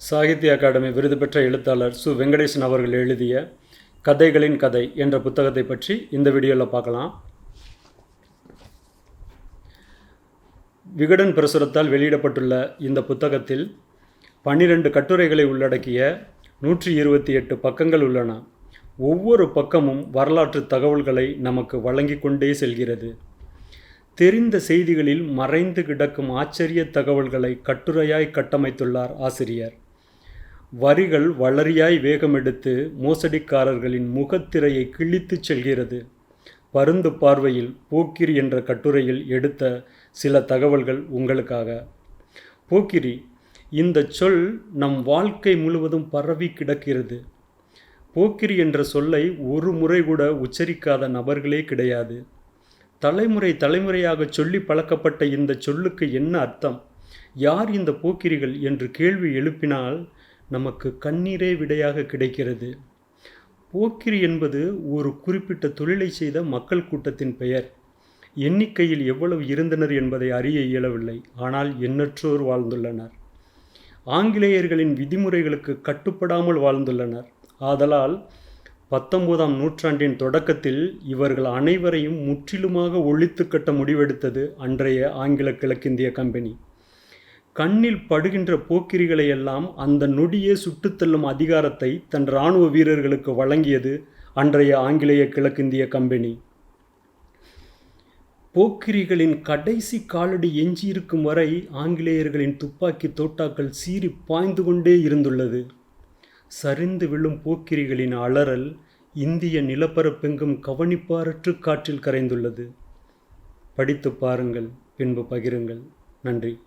சாகித்ய அகாடமி விருது பெற்ற எழுத்தாளர் சு. வெங்கடேசன் அவர்கள் எழுதிய கதைகளின் கதை என்ற புத்தகத்தை பற்றி இந்த வீடியோவில் பார்க்கலாம். விகடன் பிரசுரத்தால் வெளியிடப்பட்டுள்ள இந்த புத்தகத்தில் பன்னிரண்டு கட்டுரைகளை உள்ளடக்கிய நூற்றி இருபத்தி எட்டு பக்கங்கள் உள்ளன. ஒவ்வொரு பக்கமும் வரலாற்று தகவல்களை நமக்கு வழங்கிக் கொண்டே செல்கிறது. தெரிந்த செய்திகளில் மறைந்து கிடக்கும் ஆச்சரிய தகவல்களை கட்டுரையாய் கட்டமைத்துள்ளார் ஆசிரியர். வரிகள் வளரியாய் வேகமெடுத்து மோசடிக்காரர்களின் முகத்திரையை கிழித்துச் செல்கிறது. பருந்து பார்வையில் போக்கிரி என்ற கட்டுரையில் எடுத்த சில தகவல்கள் உங்களுக்காக. போக்கிரி இந்த சொல் நம் வாழ்க்கை முழுவதும் பரவி கிடக்கிறது. போக்கிரி என்ற சொல்லை ஒரு முறை கூட உச்சரிக்காத நபர்களே கிடையாது. தலைமுறை தலைமுறையாக சொல்லி பழக்கப்பட்ட இந்த சொல்லுக்கு என்ன அர்த்தம்? யார் இந்த போக்கிரிகள்? என்று கேள்வி எழுப்பினால் நமக்கு கண்ணீரே விடையாக கிடைக்கிறது. போக்கிரி என்பது ஒரு குறிப்பிட்ட தொழிலை செய்த மக்கள் கூட்டத்தின் பெயர். எண்ணிக்கையில் எவ்வளவு இருந்தனர் என்பதை அறிய இயலவில்லை. ஆனால் எண்ணற்றோர் வாழ்ந்துள்ளனர். ஆங்கிலேயர்களின் விதிமுறைகளுக்கு கட்டுப்படாமல் வாழ்ந்துள்ளனர். ஆதலால் பத்தொன்பதாம் நூற்றாண்டின் தொடக்கத்தில் இவர்கள் அனைவரையும் முற்றிலுமாக ஒழித்து கட்ட முடிவெடுத்தது அன்றைய ஆங்கில கிழக்கிந்திய கம்பெனி. கண்ணில் படுகின்ற போக்கிரிகளை எல்லாம் அந்த நொடியே சுட்டுத்தள்ளும் அதிகாரத்தை தன் இராணுவ வீரர்களுக்கு வழங்கியது அன்றைய ஆங்கிலேய கிழக்கிந்திய கம்பெனி. போக்கிரிகளின் கடைசி காலடி எஞ்சியிருக்கும் வரை ஆங்கிலேயர்களின் துப்பாக்கி தோட்டாக்கள் சீறி பாய்ந்து கொண்டே இருந்துள்ளது. சரிந்து விழும் போக்கிரிகளின் அலறல் இந்திய நிலப்பரப்பெங்கும் கவனிப்பாரற்று காற்றில் கரைந்துள்ளது. படித்து பாருங்கள் பின்பு பகிருங்கள். நன்றி.